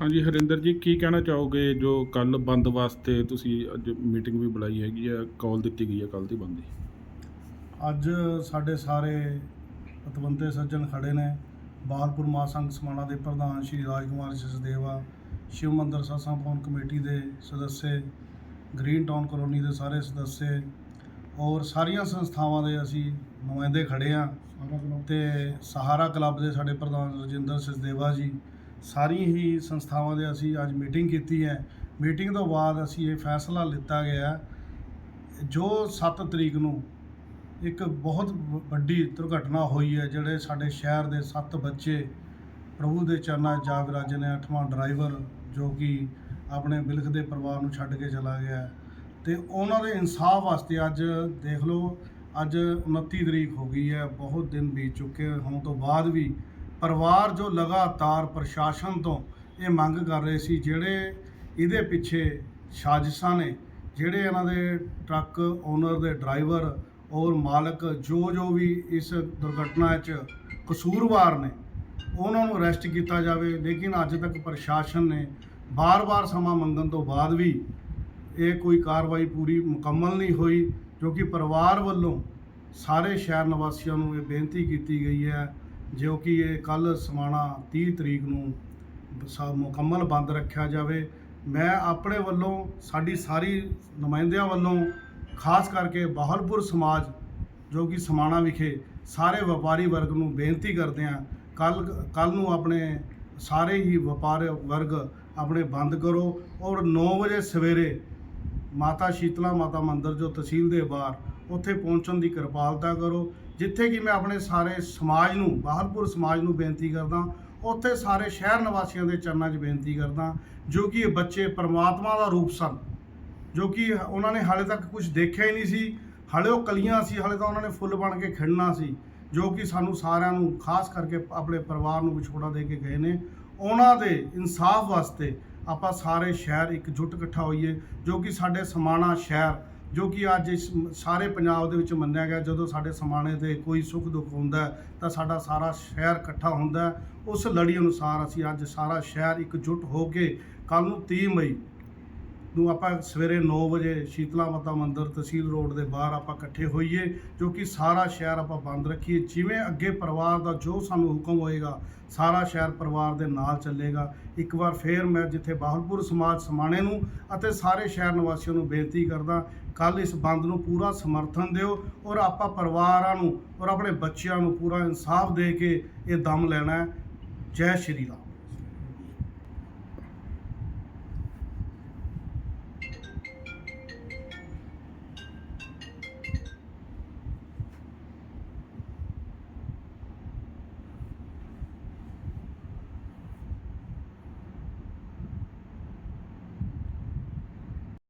ਹਾਂਜੀ, ਹਰਿੰਦਰ ਜੀ, ਕੀ ਕਹਿਣਾ ਚਾਹੋਗੇ ਜੋ ਕੱਲ ਬੰਦ ਵਾਸਤੇ ਤੁਸੀਂ ਅੱਜ ਮੀਟਿੰਗ ਵੀ ਬੁਲਾਈ ਹੈਗੀ ਆ? ਕਾਲ ਦਿੱਤੀ ਗਈ ਹੈ ਕੱਲ ਦੀ ਬੰਦ ਦੀ। ਅੱਜ ਸਾਡੇ ਸਾਰੇ ਪਤਵੰਤੇ ਸੱਜਣ ਖੜੇ ਨੇ। ਬਾਲਪੁਰ ਮਹਾਸੰਘ ਸਮਾਣਾ ਦੇ ਪ੍ਰਧਾਨ ਸ਼੍ਰੀ ਰਾਜਕੁਮਾਰ ਸਸਦੇਵਾ, ਸ਼ਿਵ ਮੰਦਰ ਸਾਸਾਂ ਭਵਨ ਕਮੇਟੀ ਦੇ ਸਦੱਸੇ, ਗ੍ਰੀਨ ਟਾਊਨ ਕਲੋਨੀ ਦੇ ਸਾਰੇ ਸਦੱਸੇ ਔਰ ਸਾਰੀਆਂ ਸੰਸਥਾਵਾਂ ਦੇ ਅਸੀਂ ਨੁਮਾਇੰਦੇ ਖੜੇ ਆ। ਤੇ ਸਹਾਰਾ ਕਲੱਬ ਦੇ ਸਾਡੇ ਪ੍ਰਧਾਨ ਰਜਿੰਦਰ ਸਸਦੇਵਾ ਜੀ ਸਾਰੀ ਹੀ ਸੰਸਥਾਵਾਂ ਦੇ ਅਸੀਂ ਅੱਜ ਮੀਟਿੰਗ ਕੀਤੀ ਹੈ ਮੀਟਿੰਗ ਤੋਂ ਬਾਅਦ ਅਸੀਂ ਇਹ ਫੈਸਲਾ ਲਿੱਤਾ ਗਿਆ ਜੋ 7 ਤਰੀਕ ਨੂੰ ਇੱਕ ਬਹੁਤ ਵ- ਵੱਡੀ ਦੁਰਘਟਨਾ ਹੋਈ ਹੈ, ਜਿਹੜੇ ਸਾਡੇ ਸ਼ਹਿਰ ਦੇ 7 ਬੱਚੇ ਪ੍ਰਭੂ ਦੇ ਚਰਨਾਂ 'ਚ ਜਾ ਵਿਰਾਜੇ ਨੇ, ਅੱਠਵਾਂ ਡਰਾਈਵਰ ਜੋ ਕਿ ਆਪਣੇ ਬਿਲਖ ਦੇ ਪਰਿਵਾਰ ਨੂੰ ਛੱਡ ਕੇ ਚਲਾ ਗਿਆ ਹੈ। ਤੇ ਉਹਨਾਂ ਦੇ ਇਨਸਾਫ ਵਾਸਤੇ ਅੱਜ ਦੇਖ ਲਓ, ਅੱਜ 29 ਤਰੀਕ ਹੋ ਗਈ ਹੈ, ਬਹੁਤ ਦਿਨ ਬੀਤ ਚੁੱਕੇ ਹੋਣ ਤੋਂ ਬਾਅਦ ਵੀ ਪਰਿਵਾਰ ਜੋ ਲਗਾਤਾਰ ਪ੍ਰਸ਼ਾਸਨ ਤੋਂ ਇਹ ਮੰਗ ਕਰ ਰਹੇ ਸੀ, ਜਿਹੜੇ ਇਹਦੇ ਪਿੱਛੇ ਸਾਜ਼ਿਸ਼ਾਂ ਨੇ, ਜਿਹੜੇ ਇਹਨਾਂ ਦੇ ਟਰੱਕ ਓਨਰ ਦੇ ਡਰਾਈਵਰ ਔਰ ਮਾਲਕ ਜੋ ਜੋ ਵੀ ਇਸ ਦੁਰਘਟਨਾ 'ਚ ਕਸੂਰਵਾਰ ਨੇ, ਉਹਨਾਂ ਨੂੰ ਅਰੈਸਟ ਕੀਤਾ ਜਾਵੇ। ਲੇਕਿਨ ਅੱਜ ਤੱਕ ਪ੍ਰਸ਼ਾਸਨ ਨੇ ਬਾਰ-ਬਾਰ ਸਮਾਂ ਮੰਗਣ ਤੋਂ ਬਾਅਦ ਵੀ ਇਹ ਕੋਈ ਕਾਰਵਾਈ ਪੂਰੀ ਮੁਕੰਮਲ ਨਹੀਂ ਹੋਈ, ਜੋ ਕਿ ਪਰਿਵਾਰ ਵੱਲੋਂ ਸਾਰੇ ਸ਼ਹਿਰ ਨਿਵਾਸੀਆਂ ਨੂੰ ਇਹ ਬੇਨਤੀ ਕੀਤੀ ਗਈ ਹੈ ਜੋ ਕਿ ਇਹ ਕੱਲ ਸਮਾਣਾ 30 ਤਰੀਕ ਨੂੰ ਸ- ਮੁਕੰਮਲ ਬੰਦ ਰੱਖਿਆ ਜਾਵੇ। ਮੈਂ ਆਪਣੇ ਵੱਲੋਂ, ਸਾਡੀ ਸਾਰੀ ਨੁਮਾਇੰਦਿਆਂ ਵੱਲੋਂ, ਖਾਸ ਕਰਕੇ ਬਾਹਲਪੁਰ ਸਮਾਜ, ਜੋ ਕਿ ਸਮਾਣਾ ਵਿਖੇ ਸਾਰੇ ਵਪਾਰੀ ਵਰਗ ਨੂੰ ਬੇਨਤੀ ਕਰਦੇ ਹਾਂ ਕੱਲ ਕੱਲ ਨੂੰ ਆਪਣੇ ਸਾਰੇ ਹੀ ਵਪਾਰ ਵਰਗ ਆਪਣੇ ਬੰਦ ਕਰੋ ਔਰ 9 ਵਜੇ ਸਵੇਰੇ ਮਾਤਾ ਸ਼ੀਤਲਾ ਮਾਤਾ ਮੰਦਿਰ ਜੋ ਤਹਿਸੀਲ ਦੇ ਬਾਹਰ, ਉੱਥੇ ਪਹੁੰਚਣ ਦੀ ਕਿਰਪਾਲਤਾ ਕਰੋ। ਜਿੱਥੇ ਕਿ ਮੈਂ ਆਪਣੇ ਸਾਰੇ ਸਮਾਜ ਨੂੰ, ਬਾਹਰਪੁਰ ਸਮਾਜ ਨੂੰ ਬੇਨਤੀ ਕਰਦਾ, ਉੱਥੇ ਸਾਰੇ ਸ਼ਹਿਰ ਨਿਵਾਸੀਆਂ ਦੇ ਚਰਨਾਂ 'ਚ ਬੇਨਤੀ ਕਰਦਾ, ਜੋ ਕਿ ਇਹ ਬੱਚੇ ਪਰਮਾਤਮਾ ਦਾ ਰੂਪ ਸਨ, ਜੋ ਕਿ ਉਹਨਾਂ ਨੇ ਹਾਲੇ ਤੱਕ ਕੁਝ ਦੇਖਿਆ ਹੀ ਨਹੀਂ ਸੀ, ਹਾਲੇ ਉਹ ਕਲੀਆਂ ਸੀ, ਹਾਲੇ ਤਾਂ ਉਹਨਾਂ ਨੇ ਫੁੱਲ ਬਣ ਕੇ ਖਿੜਨਾ ਸੀ, ਜੋ ਕਿ ਸਾਨੂੰ ਸਾਰਿਆਂ ਨੂੰ, ਖਾਸ ਕਰਕੇ ਆਪਣੇ ਪਰਿਵਾਰ ਨੂੰ ਵਿਛੋੜਾ ਦੇ ਕੇ ਗਏ ਨੇ, ਉਹਨਾਂ ਦੇ ਇਨਸਾਫ ਵਾਸਤੇ ਆਪਾਂ ਸਾਰੇ ਸ਼ਹਿਰ ਇੱਕ ਜੁੱਟ ਇਕੱਠਾ ਹੋਈਏ, ਜੋ ਕਿ ਸਾਡੇ ਸਮਾਣਾ ਸ਼ਹਿਰ ਜੋ ਕਿ ਅੱਜ ਇਸ ਸਾਰੇ ਪੰਜਾਬ ਦੇ ਵਿੱਚ ਮੰਨਿਆ ਗਿਆ, ਜਦੋਂ ਸਾਡੇ ਸਮਾਣੇ ਤੇ ਕੋਈ ਸੁੱਖ ਦੁੱਖ ਹੁੰਦਾ ਤਾਂ ਸਾਡਾ ਸਾਰਾ ਸ਼ਹਿਰ ਇਕੱਠਾ ਹੁੰਦਾ ਉਸ ਲੜੀ ਅਨੁਸਾਰ ਅਸੀਂ ਅੱਜ ਸਾਰਾ ਸ਼ਹਿਰ ਇਕਜੁੱਟ ਹੋ ਕੇ ਕੱਲ ਨੂੰ 30 ਮਈ ਨੂੰ ਆਪਾਂ ਸਵੇਰੇ 9 ਵਜੇ ਸ਼ੀਤਲਾ ਮਾਤਾ ਮੰਦਿਰ ਤਹਿਸੀਲ ਰੋਡ ਦੇ ਬਾਹਰ ਆਪਾਂ ਇਕੱਠੇ ਹੋਈਏ, ਜੋ ਕਿ ਸਾਰਾ ਸ਼ਹਿਰ ਆਪਾਂ ਬੰਦ ਰੱਖੀਏ। ਜਿਵੇਂ ਅੱਗੇ ਪਰਿਵਾਰ ਦਾ ਜੋ ਸਾਨੂੰ ਹੁਕਮ ਹੋਏਗਾ, ਸਾਰਾ ਸ਼ਹਿਰ ਪਰਿਵਾਰ ਦੇ ਨਾਲ ਚੱਲੇਗਾ। ਇੱਕ ਵਾਰ ਫੇਰ ਮੈਂ ਜਿੱਥੇ ਬਾਹਲਪੁਰ ਸਮਾਜ ਸਮਾਣੇ ਨੂੰ ਅਤੇ ਸਾਰੇ ਸ਼ਹਿਰ ਨਿਵਾਸੀਆਂ ਨੂੰ ਬੇਨਤੀ ਕਰਦਾ ਕੱਲ ਇਸ ਬੰਦ ਨੂੰ ਪੂਰਾ ਸਮਰਥਨ ਦਿਓ ਔਰ ਆਪਾਂ ਪਰਿਵਾਰਾਂ ਨੂੰ ਔਰ ਆਪਣੇ ਬੱਚਿਆਂ ਨੂੰ ਪੂਰਾ ਇਨਸਾਫ ਦੇ ਕੇ ਇਹ ਦਮ ਲੈਣਾ ਹੈ। ਜੈ ਸ਼੍ਰੀ ਰਾਮ।